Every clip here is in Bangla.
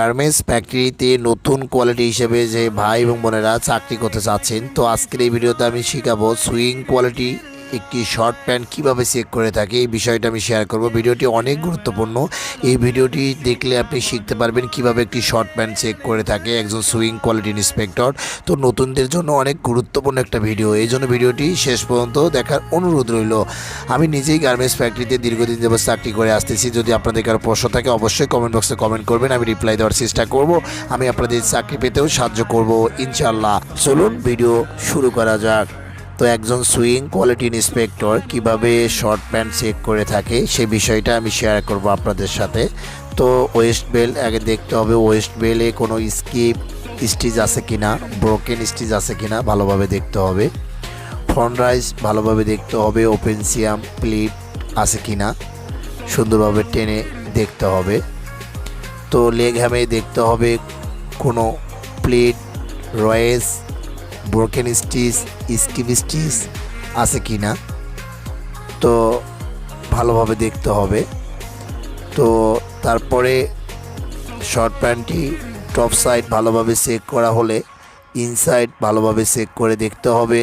গার্মেন্টস ফ্যাক্টরিতে নতুন কোয়ালিটি হিসেবে যে ভাই এবং বোনেরা চাকরি করতে চাচ্ছেন, তো আজকের এই ভিডিওতে আমি শেখাবো সুইং কোয়ালিটি একটি শর্ট প্যান্ট কীভাবে চেক করে থাকে, এই বিষয়টা আমি শেয়ার করব। ভিডিওটি অনেক গুরুত্বপূর্ণ। এই ভিডিওটি দেখলে আপনি শিখতে পারবেন কীভাবে একটি শর্ট প্যান্ট চেক করে থাকে একজন সুইং কোয়ালিটি ইন্সপেক্টর তো নতুনদের জন্য অনেক গুরুত্বপূর্ণ একটা ভিডিও এই জন্য ভিডিওটি শেষ পর্যন্ত দেখার অনুরোধ রইল। আমি নিজেই গার্মেন্টস ফ্যাক্টরিতে দীর্ঘদিন যাবত চাকরি করে আসতেছি। যদি আপনাদের কারও প্রশ্ন থাকে, অবশ্যই কমেন্ট বক্সে কমেন্ট করবেন। আমি রিপ্লাই দেওয়ার চেষ্টা করব। আমি আপনাদের চাকরি পেতেও সাহায্য করব ইনশাল্লাহ চলুন ভিডিও শুরু করা যাক। তো একজন সুইং কোয়ালিটি ইন্সপেক্টর কীভাবে শর্ট প্যান্ট চেক করে থাকে, সে বিষয়টা আমি শেয়ার করব আপনাদের সাথে। তো ওয়েস্ট বেল আগে দেখতে হবে ওয়েস্ট বেলে কোনো স্কিপ স্টিচ আছে কি না ব্রোকেন স্টিচ আছে কি না ভালোভাবে দেখতে হবে। ফ্রন্ট রাইজ ভালোভাবে দেখতে হবে ওপেন সিয়াম প্লিট আছে কি না সুন্দরভাবে টেনে দেখতে হবে। তো লেগ হ্যামে দেখতে হবে কোনো প্লেট রয়েস ব্রোকেন স্টিচ স্টিভ স্টিচ আছে কি না তো ভালোভাবে দেখতে হবে। তো তারপরে শর্ট প্যান্টটি টপ সাইড ভালোভাবে চেক করা হলে ইনসাইড ভালোভাবে চেক করে দেখতে হবে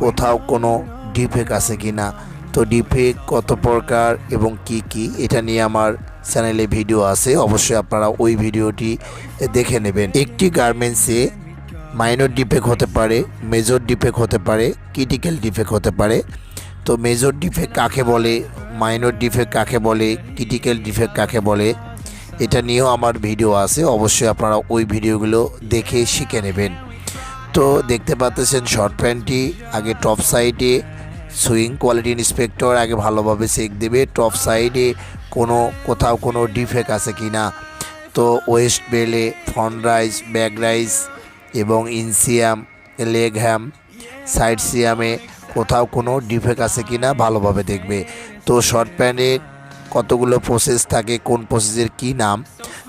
কোথাও কোনো ডিফেক্ট আছে কি না তো ডিফেক্ট কত প্রকার এবং কি কি, এটা নিয়ে আমার চ্যানেলে ভিডিও আছে, অবশ্যই আপনারা ওই ভিডিওটি দেখে নেবেন। একটি গার্মেন্টসে মাইনর ডিফেক্ট হতে পারে মেজর ডিফেক্ট হতে পারে ক্রিটিক্যাল ডিফেক্ট হতে পারে। তো মেজর ডিফেক্ট কাকে বলে মাইনর ডিফেক্ট কাকে বলে ক্রিটিক্যাল ডিফেক্ট কাকে বলে, এটা নিয়েও আমার ভিডিও আছে, অবশ্যই আপনারা ওই ভিডিওগুলো দেখে শিখে নেবেন। তো দেখতে পাচ্ছেন শর্ট প্যান্টটি আগে টপ সাইডে সুইং কোয়ালিটি ইন্সপেক্টর আগে ভালোভাবে চেক দেবে টপ সাইডে কোনো, কোথাও কোনো ডিফেক্ট আছে কি না তো ওয়েস্ট বেলে ফ্রন্ট রাইস ব্যাক রাইজ এবং ইনসিয়াম, লেগ হ্যাম, সাইড সিয়ামে কোথাও কোনো ডিফেক্ট আছে কি না ভালোভাবে দেখবে। তো শর্ট প্যান্টের কতগুলো প্রসেস থাকে, কোন প্রসেসের কি নাম,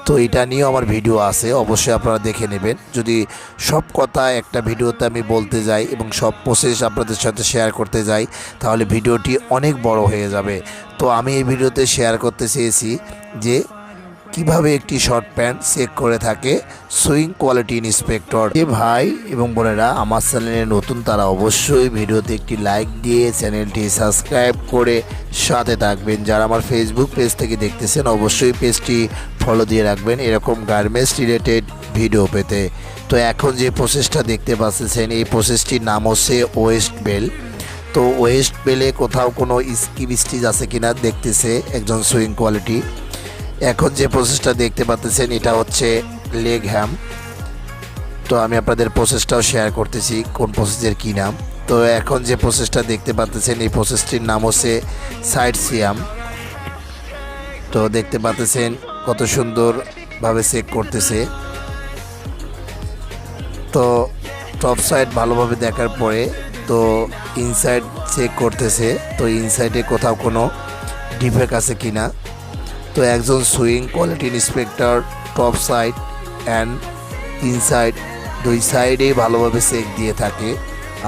তো এটা নিয়েও আমার ভিডিও আছে, অবশ্যই আপনারা দেখে নেবেন। যদি সব কথা একটা ভিডিওতে আমি বলতে যাই এবং সব প্রসেস আপনাদের সাথে শেয়ার করতে যাই, তাহলে ভিডিওটি অনেক বড় হয়ে যাবে। তো আমি এই ভিডিওতে শেয়ার করতে চেয়েছি যে কীভাবে একটি শর্ট প্যান্ট চেক করে থাকে? Sewing quality inspector. যে ভাই এবং বোনেরা, আমার চ্যানেলে নতুন তারা অবশ্যই ভিডিওতে একটি লাইক দিয়ে চ্যানেলটি সাবস্ক্রাইব করে সাথে থাকবেন। যারা আমার ফেসবুক পেজ থেকে দেখতেছেন, অবশ্যই পেজটি ফলো দিয়ে রাখবেন এরকম গার্মেন্টস রিলেটেড ভিডিও পেতে। তো এখন যে প্রসেসটা দেখতে পাচ্ছেন, এই প্রসেসটির নাম হচ্ছে ওয়েস্ট বেল তো ওয়েস্ট বেলে কোথাও কোনো স্কিপ স্টিচ আছে কিনা দেখতেছে একজন সুইং কোয়ালিটি এখন যে প্রসেসটা দেখতে পাচ্ছেন এটা হচ্ছে লেগ হ্যাম তো আমি আপনাদের প্রসেসটাও শেয়ার করতেছি, কোন প্রসেসের কী নাম। তো এখন যে প্রসেসটা দেখতে পাচ্ছেন এই প্রসেসটির নাম হচ্ছে সাইড সিয়াম তো দেখতে পাচ্ছেন কত সুন্দরভাবে চেক করতেছে। তো টপ সাইড ভালোভাবে দেখার পরে, তো ইনসাইড চেক করতেছে। তো ইনসাইডে কোথাও কোনো ডিফেক্ট আছে কিনা? তো একজন sewing quality inspector top side and inside দুই সাইডেই ভালোভাবে চেক দিয়ে থাকে।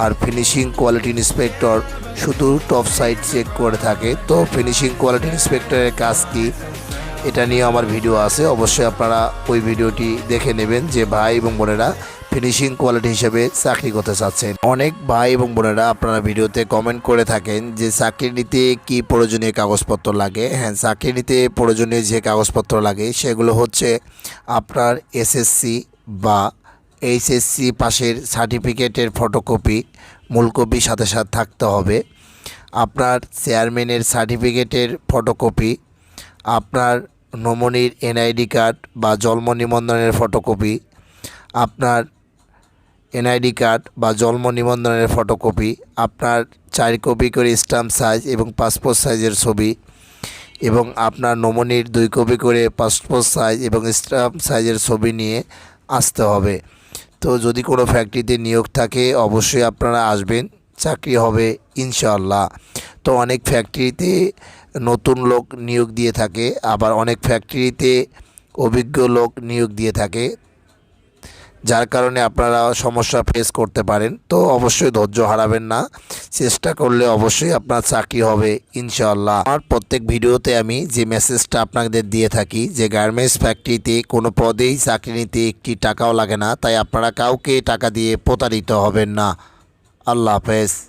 আর ফিনিশিং কোয়ালিটি ইন্সপেক্টর শুধু টপ সাইড চেক করে থাকে। তো ফিনিশিং কোয়ালিটি ইন্সপেক্টরের কাজ কি? এটা নিয়ে আমার ভিডিও আছে। অবশ্যই আপনারা ওই ভিডিওটি দেখে নেবেন যে ভাই এবং বোনেরা ফিনিশিং কোয়ালিটি হিসেবে চাকরি করতে চাচ্ছেন। অনেক ভাই এবং বোনেরা আপনারা ভিডিওতে কমেন্ট করে থাকেন যে চাকরি নিতে কি প্রয়োজনীয় কাগজপত্র লাগে। হ্যাঁ চাকরি নিতে প্রয়োজনীয় যে কাগজপত্র লাগে, সেগুলো হচ্ছে আপনার এসএসসি বা এইচএসসি পাশের সার্টিফিকেটের ফটোকপি মূল কপি সাথে সাথে থাকতে হবে। আপনার চেয়ারম্যানের সার্টিফিকেটের ফটোকপি আপনার নমনির এনআইডি কার্ড বা জন্ম নিবন্ধনের ফটোকপি আপনার এনআইডি কার্ড বা জন্ম নিবন্ধনের ফটোকপি, আপনার চার কপি করে স্ট্যাম্প সাইজ এবং পাসপোর্ট সাইজের ছবি এবং আপনার নমনির দুই কপি করে পাসপোর্ট সাইজ এবং স্ট্যাম্প সাইজের ছবি নিয়ে আসতে হবে। তো যদি কোনো ফ্যাক্টরিতে নিয়োগ থাকে, অবশ্যই আপনারা আসবেন, চাকরি হবে ইনশাল্লাহ তো অনেক ফ্যাক্টরিতে নতুন লোক নিয়োগ দিয়ে থাকে, আবার অনেক ফ্যাক্টরিতে অভিজ্ঞ লোক নিয়োগ দিয়ে থাকে। যার কারণে আপনারা সমস্যা ফেস করতে পারেন। তো অবশ্যই ধৈর্য হারাবেন না। চেষ্টা করলে অবশ্যই আপনার চাকরি হবে ইনশাল্লাহ আমার প্রত্যেক ভিডিওতে আমি যে মেসেজটা আপনাদের দিয়ে থাকি, যে গার্মেন্টস ফ্যাক্টরিতে কোনো পদেই চাকরি নিতে একটি টাকাও লাগে না, তাই আপনারা কাউকে টাকা দিয়ে প্রতারিত হবেন না। আল্লাহ হাফেজ।